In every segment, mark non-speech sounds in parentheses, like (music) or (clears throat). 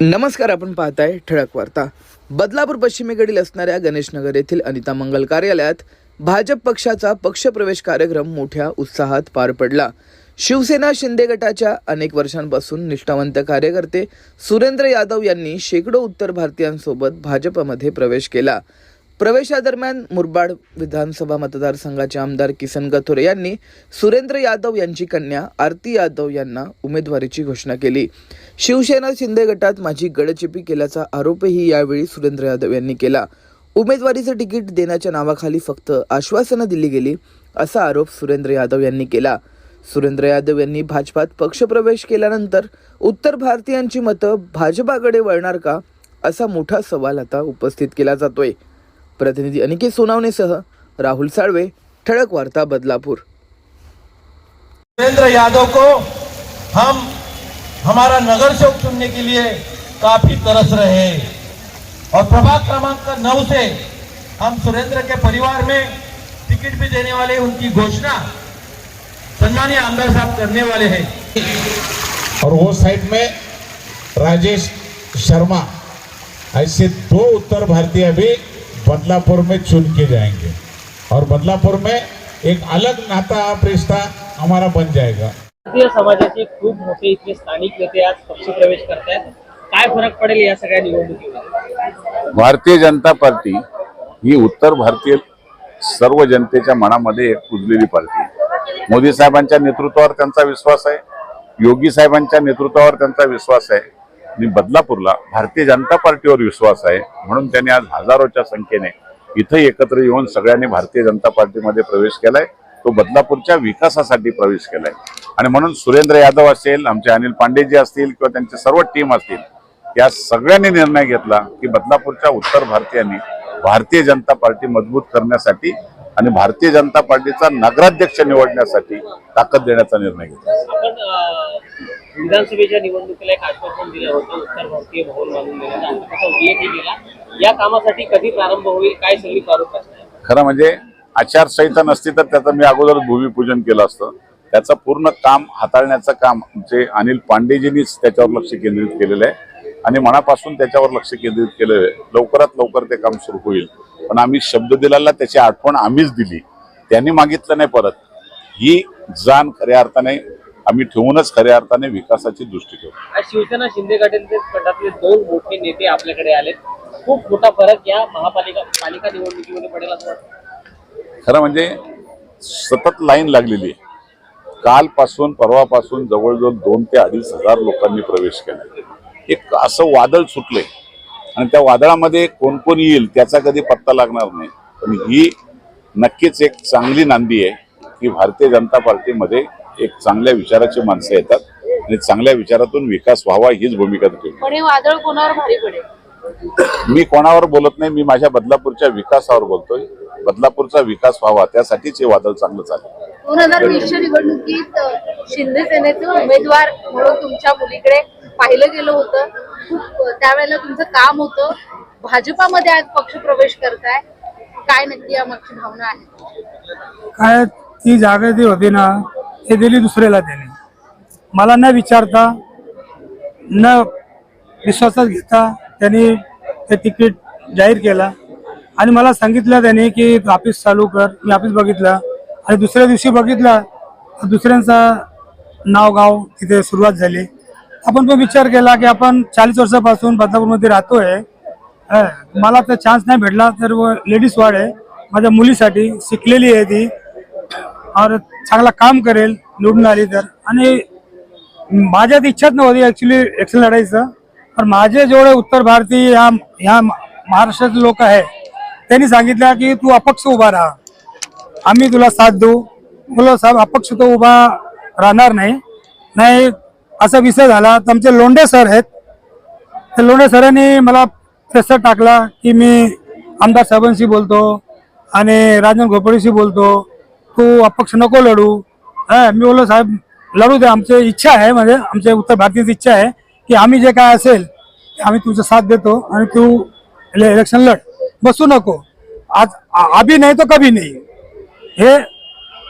नमस्कार आपण पाहताय ठळक वार्ता. बदलापूर पश्चिमेकडील असणाऱ्या गणेशनगर येथील अनिता मंगल कार्यालयात भाजप पक्षाचा पक्षप्रवेश कार्यक्रम मोठ्या उत्साहात पार पडला. शिवसेना शिंदे गटाच्या अनेक वर्षांपासून निष्ठावंत कार्यकर्ते सुरेंद्र यादव यांनी शेकडो उत्तर भारतीयांसोबत भाजपमध्ये प्रवेश केला. प्रवेशादरम्यान मुरबाड विधानसभा मतदारसंघाचे आमदार किसन गथोरे यांनी सुरेंद्र यादव यांची कन्या आरती यादव यांना उमेदवारीची घोषणा केली. शिवसेना शिंदे गटात माझी गडचिपी केल्याचा आरोपही यावेळी सुरेंद्र यादव यांनी केला. उमेदवारीचं तिकीट देण्याच्या नावाखाली फक्त आश्वासनं दिली गेली असा आरोप सुरेंद्र यादव यांनी केला. सुरेंद्र यादव यांनी भाजपात पक्षप्रवेश केल्यानंतर उत्तर भारतीयांची मतं भाजपाकडे वळणार का असा मोठा सवाल आता उपस्थित केला जातोय. प्रतिनिधी अनिकेत सोनावणेसह राहुल साळवे ठळक वार्ता बदलापूर. सुरेंद्र यादव को हम हमारा नगर सेवक चुनने के लिए काफ़ी तरस रहे हैं। और प्रभाग क्रमांक नौ से हम सुरेंद्र के परिवार में टिकट भी देने वाले उनकी घोषणा सम्मानीय आमदार साहब करने वाले हैं। और वो साइड में राजेश शर्मा ऐसे दो उत्तर भारतीय भी बदलापुर में चुन के जाएंगे। और बदलापुर में एक अलग नाता आप रिश्ता हमारा बन जाएगा। भारतीय समाजाचे खूप मोठे इथले स्थानिक नेते आज पक्षप्रवेश करतायत काय फरक पडेल या सगळ्या निवडणुकीमध्ये भारतीय जनता पार्टी ही उत्तर भारतीय सर्व जनतेच्या मनामध्ये एक पुजलेली पार्टी आहे. मोदी साहेबांच्या नेतृत्वावर त्यांचा विश्वास आहे. योगी साहेबांच्या नेतृत्वावर त्यांचा विश्वास आहे. आणि बदलापूरला भारतीय जनता पार्टीवर विश्वास आहे म्हणून त्यांनी आज हजारोच्या संख्येने इथं एकत्र येऊन सगळ्यांनी भारतीय जनता पार्टीमध्ये प्रवेश केलाय. तो बदलापूरच्या विकासासाठी प्रवेश केलाय. आणि म्हणून सुरेंद्र यादव असेल आमचे अनिल पांडेजी असतील किंवा त्यांची सर्व टीम असतील या सगळ्यांनी निर्णय घेतला की बदलापूरच्या उत्तर भारतीयांनी भारतीय जनता पार्टी मजबूत करण्यासाठी आणि भारतीय जनता पार्टीचा नगराध्यक्ष निवडण्यासाठी ताकद देण्याचा निर्णय घेतला. विधानसभेच्या निवडणुकीला एक आश्वासन दिलं होतं उत्तर भारतीय भवन बांधून देण्याचं आणि उल्लेखही केला या कामासाठी कधी प्रारंभ होईल काय सगळी प्रारूप असणार खरं म्हणजे आचारसंहिता नसती तर त्याचं मी अगोदर भूमिपूजन केलं असतं. त्याचं पूर्ण काम हाताळण्याचं काम जे अनिल पांडेजींनीच त्याच्यावर लक्ष केंद्रित केलेलं आहे. आणि मनापासून त्याच्यावर लक्ष केंद्रित केलेलं आहे. लवकरात लवकर ते काम सुरू होईल. पण आम्ही शब्द दिलेला त्याची आठवण आम्हीच दिली. त्यांनी मागितलं नाही परत. ही जाण खऱ्या अर्थाने आम्ही ठेवूनच खऱ्या अर्थाने विकासाची दृष्टी ठेवू. आज शिवसेना शिंदे गटातील गटातले दोन मोठे नेते आपल्याकडे आलेत. खूप मोठा फरक या महापालिका पालिका निवडणुकीमध्ये पडेल असं वाटतं. खरं म्हणजे सतत लाईन लागलेली आहे. कालपासून परवापासून जवळजवळ दोन ते अडीच हजार लोकांनी प्रवेश केला. एक असं वादळ सुटलंय. आणि त्या वादळामध्ये कोण कोण येईल त्याचा कधी पत्ता लागणार नाही. पण ही नक्कीच एक चांगली नांदी आहे की भारतीय जनता पार्टीमध्ये एक चांगल्या विचाराची माणसं येतात आणि चांगल्या विचारातून विकास व्हावा हीच भूमिका पण हे वादळ कोणावर भारी पडेल? मी कोणावर बोलत नाही मी माझ्या बदलापूरच्या विकासावर बोलतोय. बदलापूरचा विकास व्हावा त्यासाठीच हे वादळ चांगलं चालेल दोन हजार वीसच्या निवडणुकीत शिंदे सेनेचे उमेदवार म्हणून तुमच्या मुलीकडे पाहिलं गेलं होतं. खूप त्यावेळेला तुमचं काम होतं. भाजपामध्ये आज पक्ष प्रवेश करताय. काय नक्की यामागची भावना आहे? काय ती जागा जी होती ना ते दिली दुसऱ्याला त्याने मला न विचारता न विश्वासात घेता त्यांनी ते तिकीट जाहीर केला. आणि मला सांगितलं त्याने की ऑफिस चालू कर. मी ऑफिस बघितलं. आणि दुसऱ्या दिवशी बघितलं तर दुसऱ्यांचा नाव गाव तिथे सुरुवात झाली. आपण पण विचार केला की आपण चाळीस वर्षापासून बदलापूरमध्ये राहतोय. मला तर चान्स नाही भेटला तर लेडीज वाढ आहे. माझ्या मुलीसाठी शिकलेली आहे ती. और चांगला काम करेल निवडून आली तर. आणि माझ्यात इच्छाच नव्हती ऍक्च्युली एक्सेल लढायचं. पण माझे जेवढे उत्तर भारतीय ह्या ह्या महाराष्ट्रातले लोक आहे त्यांनी सांगितलं की तू अपक्ष उभा राहा. आम्ही तुला साथ देऊ. मुलं साहेब अपक्ष तो उभा राहणार नाही. नाही असा विषय झाला. तर आमचे लोंढे सर आहेत. तर लोंढे सरांनी मला प्रेसर टाकला की मी आमदार साहेबांशी बोलतो आणि राजन घोपडेशी बोलतो. तू अपक्ष नको लढू. हा मी बोललो साहेब लढू दे. आमची इच्छा आहे म्हणजे आमच्या उत्तर भारतीयची इच्छा आहे की आम्ही जे काय असेल ते आम्ही तुझा साथ देतो आणि तू इलेक्शन लढ. बसू नको. आज आ- अभी नाही तो कभी नाही. हे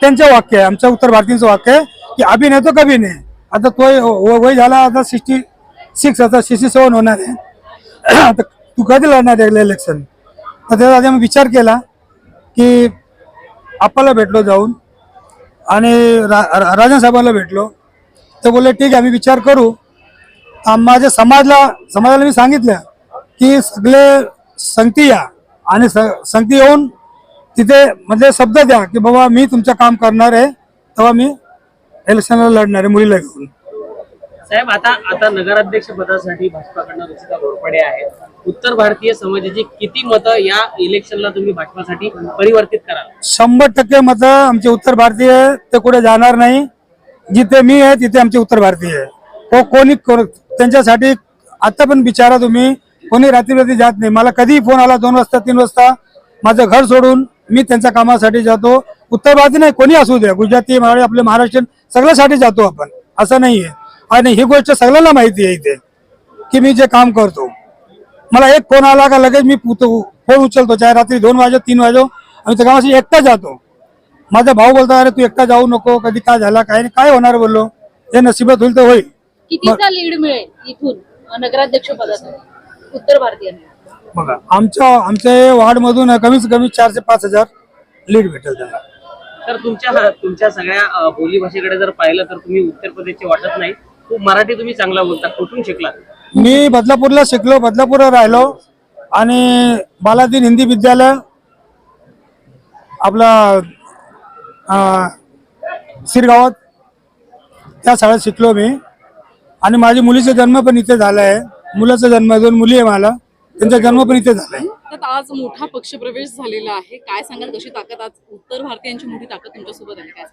त्यांचे वाक्य आहे. आमच्या उत्तर भारतीयांचं वाक्य आहे की अभी नाही तो कभी नाही. आता तो व- वय झाला आता सिक्स्टी सिक्स आता सिक्स्टी सेवन होणार आहे. (clears throat) आता तू कधी लढणार आहे इलेक्शन? तर त्याचा आधी आम्ही विचार केला की आपल्याला भेटलो जाऊन आणि रा रा- भेटलो. ते बोलले ठीक आहे आम्ही विचार करू. माझ्या समाजला समाजाला मी सांगितलं की सगळे संगती या आणि स संगती येऊन तिथे म्हणजे शब्द द्या की बाबा मी तुमचं काम करणार आहे तेव्हा मी इलेक्शनला लढणार आहे मुलीला घेऊन. साहेब आता आता नगराध्यक्ष पदासाठी भाजपाकडनं रुचिता घोरपडे आहेत. उत्तर भारतीय समाजाची किती मतं या इलेक्शनला तुम्ही भाजपासाठी परिवर्तित कराल? शंभर टक्के मतं आमचे उत्तर भारतीय ते कुठे जाणार नाही. जिथे मी आहे तिथे आमचे उत्तर भारतीय आहे. तो कोणी त्यांच्यासाठी आता पण विचारा तुम्ही कोणी रात्री रात्री जात नाही. मला कधीही फोन आला दोन वाजता तीन वाजता माझं घर सोडून मी त्यांच्या कामासाठी जातो. उत्तर भारतीय नाही कोणी असू द्या. गुजराती मराठी आपले महाराष्ट्रीयन सगळ्यासाठी जातो आपण. असं नाही आहे आणि ही गोष्ट सगळ्यांना माहिती आहे इथे की मी जे काम करतो. मला एक फोन आला का लगेच मी फोन उचलतो. चाहे रात्री दोन वाजो तीन वाजो आणि त्या कामाशी एकटा जातो. माझा भाऊ बोलतो अरे तू एकटा जाऊ नको कधी काय झाला काय नाही. काय होणार? बोललो. हे नशिबात होईल तर होईल. कितीचा लीड मिळेल इथून नगराध्यक्ष पदासाठी? उत्तर भारतीयांना बघा आमच्या आमच्या वार्ड मधून कमीत कमी चार ते पाच हजार लीड भेटेल त्यांना. तर तुमच्या तुमच्या सगळ्या बोलीभाषेकडे जर पाहिलं तर तुम्ही उत्तर प्रदेशचे वाटत नाही. खूप मराठी तुम्ही चांगला बोलता कुठून शिकला मी बदलापूरला शिकलो बदलापूरला राहिलो आणि बालाजी हिंदी विद्यालय आपला अं, शिरगावात त्या शाळेत शिकलो मी. आणि माझी मुलीचा जन्म पण इथे झाला आहे. मुलाचा जन्म दोन मुली आहे मला. त्यांचा जन्म पण इथे झाला आहे. त्यात आज मोठा पक्षप्रवेश झालेला आहे. काय सांगाल? कशी ताकद आज उत्तर भारतीयांची मोठी ताकद तुमच्यासोबत आहे काय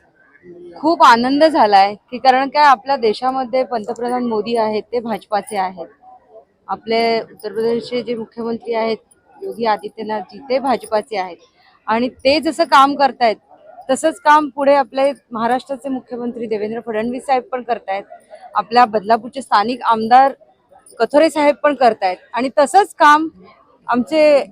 खूप आनंद झालाय की कारण काय आपल्या देशामध्ये पंतप्रधान मोदी आहेत ते भाजपाचे आहेत. आपले उत्तर प्रदेशचे जे मुख्यमंत्री आहेत योगी आदित्यनाथजी ते भाजपाचे आहेत. आणि ते जसं काम करतायत तसंच काम पुढे आपले महाराष्ट्राचे मुख्यमंत्री देवेंद्र फडणवीस साहेब पण करतायत. आपल्या बदलापूरचे स्थानिक आमदार कथोरे साहेब पण करतायत. आणि तसंच काम आमचे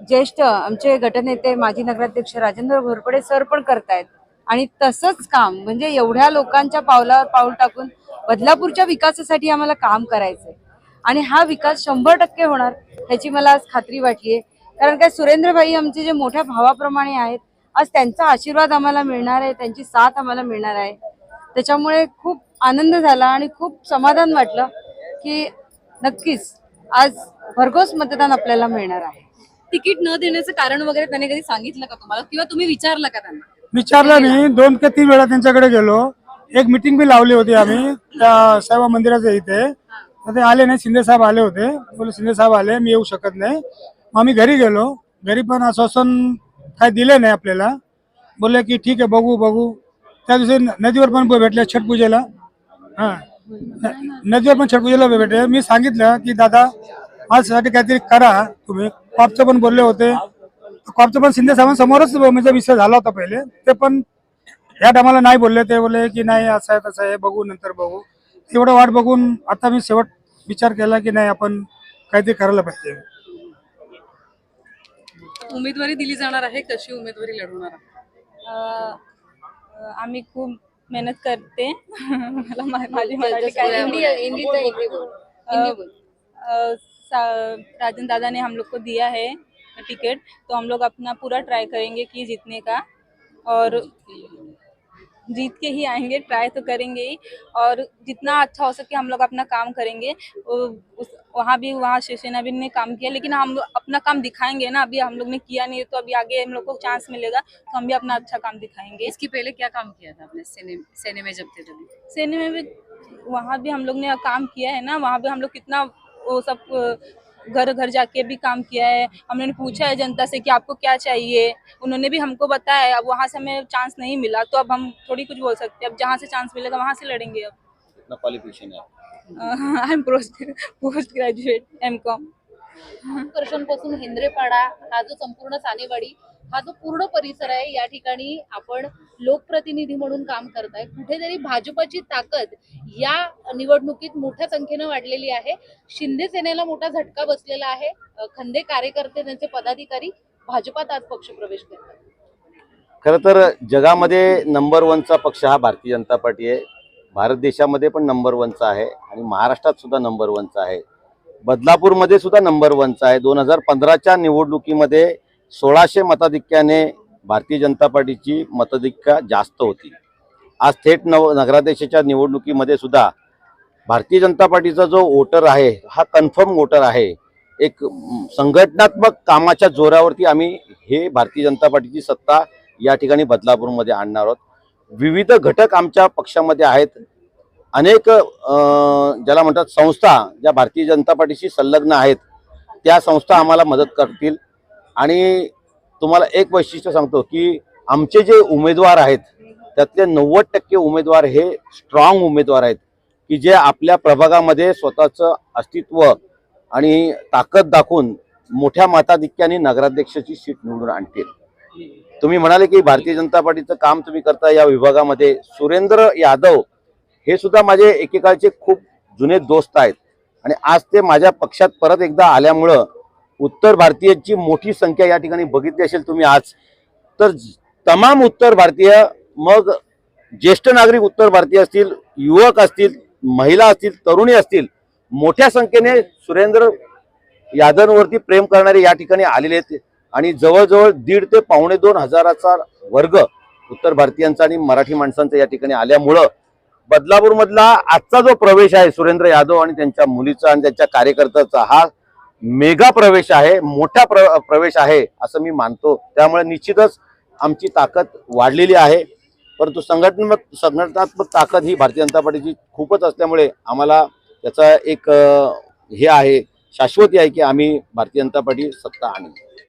ज्येष्ठ आमचे गटनेते माजी नगराध्यक्ष राजेंद्र घोरपडे सर पण करतायत. आणि तसंच काम म्हणजे एवढ्या लोकांच्या पावलावर पाऊल टाकून बदलापूरच्या विकासासाठी आम्हाला काम करायचंय. आणि हा विकास शंभर टक्के होणार ह्याची मला आज खात्री वाटलीये. कारण काय सुरेंद्रभाई आमचे जे मोठ्या भावाप्रमाणे आहेत आज त्यांचा आशीर्वाद आम्हाला मिळणार आहे त्यांची साथ आम्हाला मिळणार आहे. त्याच्यामुळे खूप आनंद झाला आणि खूप समाधान वाटलं की नक्कीच आज भरघोस मतदान आपल्याला मिळणार आहे. तिकीट न देण्याचं कारण वगैरे त्याने कधी सांगितलं का तुम्हाला? किंवा तुम्ही विचारलं का त्यांना? विचारलं नाही. दोन ते तीन वेळा त्यांच्याकडे गेलो. एक मिटिंग बी लावली होती आम्ही. त्या साहेबा मंदिराच्या इथे. ते आले नाही. शिंदे साहेब आले होते. बोले शिंदे साहेब आले. मी येऊ शकत नाही. मग आम्ही घरी गेलो. घरी पण आश्वासन काय दिलं नाही आपल्याला. बोलले की ठीक आहे बघू बघू. त्या दिवशी नदीवर पण भेटले छठ पूजेला. हा. नदीवर पण छठ पूजेला भेटले. मी सांगितलं की दादा माझ्यासाठी काहीतरी करा. तुम्ही. पापचं पण बोलले होते. कॉपचं पण शिंदे साहेबांसमोरच म्हणजे विषय झाला होता पहिले. ते पण या टायमाला नाही बोलले. ते बोलले की नाही असं आहे तसं आहे बघू नंतर बघू. एवढं वाट बघून आता मी शेवट विचार केला की नाही आपण काहीतरी करायला पाहिजे. उमेदवारी दिली जाणार आहे कशी उमेदवारी लढवणार आम्ही खूप मेहनत करते. मला मा- माझी मराठी काय हिंदी हिंदी तर हिंदी बोल. हिंदी बोल. अ, सा- राजन दादा ने हम लोग को दिया है. टिकट तो हम लोग अपना पूरा ट्राई करेंगे कि जीतने का। और जीत के ही आएँगे ट्राई तो करेंगे ही। और जितना अच्छा हो सके हम लोग अपना काम करेंगे। उस वहाँ भी वहाँ शिवसेना भी ने काम किया लेकिन हम लोग अपना काम दिखाएँगे ना। अभी हम लोग ने किया नहीं है तो अभी आगे हम लोग को चांस मिलेगा तो हम भी अपना अच्छा काम दिखाएँगे। इसके पहले क्या काम किया था आपने सेने सेने में जब थे तभी? सेने में भी वहाँ भी हम लोग ने काम किया है ना। वहाँ भी हम लोग कितना वो सब घर घर जाके भी काम किया है। हमने पूछा है जनता से कि आपको क्या चाहिए? उन्होंने भी हमको बताया अब वहाँ से हमें चांस नहीं मिला तो अब हम थोड़ी कुछ बोल सकते हैं। अब जहाँ से चांस मिलेगा वहाँ से लड़ेंगे अब। क्वालिफिकेशन है I M post post graduate M com वर्षांपासून हेंद्रेपाडा हा जो संपूर्ण सानेवाडी हा जो पूर्ण परिसर आहे या ठिकाणी आपण लोकप्रतिनिधी म्हणून काम करताय. कुठेतरी भाजपची ताकद या निवडणुकीत मोठ्या संख्येनं वाढलेली आहे. शिंदे सेनेला मोठा झटका बसलेला आहे. खंदे कार्यकर्ते त्यांचे पदाधिकारी भाजपात आज पक्षप्रवेश करतात. खरं तर जगामध्ये नंबर वनचा पक्ष हा भारतीय जनता पार्टी आहे. भारत देशामध्ये पण नंबर वनचा आहे आणि महाराष्ट्रात सुद्धा नंबर वनचा आहे. बदलापूरमध्ये सुद्धा नंबर वनचा आहे. दोन हजार पंधराच्या निवडणुकीमध्ये सोळाशे मताधिक्याने भारतीय जनता पार्टीची मताधिक्या जास्त होती. आज थेट नव नगराध्यक्षाच्या निवडणुकीमध्ये सुद्धा भारतीय जनता पार्टीचा जो वोटर आहे हा कन्फर्म वोटर आहे. एक संघटनात्मक कामाच्या जोरावरती आम्ही हे भारतीय जनता पार्टीची सत्ता या ठिकाणी बदलापूरमध्ये आणणार आहोत. विविध घटक आमच्या पक्षामध्ये आहेत. अनेक ज्याला म्हणतात संस्था ज्या भारतीय जनता पार्टीशी संलग्न आहेत त्या संस्था आम्हाला मदत करतील. आणि तुम्हाला एक वैशिष्ट्य सांगतो की आमचे जे उमेदवार आहेत त्यातले नव्वद टक्के उमेदवार हे स्ट्रॉंग उमेदवार आहेत की जे आपल्या प्रभागामध्ये स्वतःचं अस्तित्व आणि ताकद दाखवून मोठ्या मताधिक्याने नगराध्यक्षाची सीट निवडून आणतील. तुम्ही म्हणाले की भारतीय जनता पार्टीचं काम तुम्ही करता या विभागामध्ये. सुरेंद्र यादव हे सुद्धा माझे एकेकाळचे खूप जुने दोस्त आहेत. आणि आज ते माझ्या पक्षात परत एकदा आल्यामुळं उत्तर भारतीयांची मोठी संख्या या ठिकाणी बघितली असेल तुम्ही आज. तर तमाम उत्तर भारतीय मग ज्येष्ठ नागरिक उत्तर भारतीय असतील युवक असतील महिला असतील तरुणी असतील मोठ्या संख्येने सुरेंद्र यादववरती प्रेम करणारे या ठिकाणी आलेले आहेत. आणि जवळजवळ दीड ते पावणे दोन हजाराचा वर्ग उत्तर भारतीयांचा आणि मराठी माणसांचा या ठिकाणी आल्यामुळं बदलापूरमधला आजचा जो प्रवेश आहे सुरेंद्र यादव आणि त्यांच्या मुलीचा आणि त्यांच्या कार्यकर्त्याचा हा मेगा प्रवेश आहे मोठा प्र प्रवेश आहे असं मी मानतो. त्यामुळे निश्चितच आमची ताकद वाढलेली आहे. परंतु संघटनात्मक संघटनात्मक ताकद ही भारतीय जनता पार्टीची खूपच असल्यामुळे आम्हाला त्याचा एक हे आहे शाश्वती आहे की आम्ही भारतीय जनता पार्टी सत्ता आणली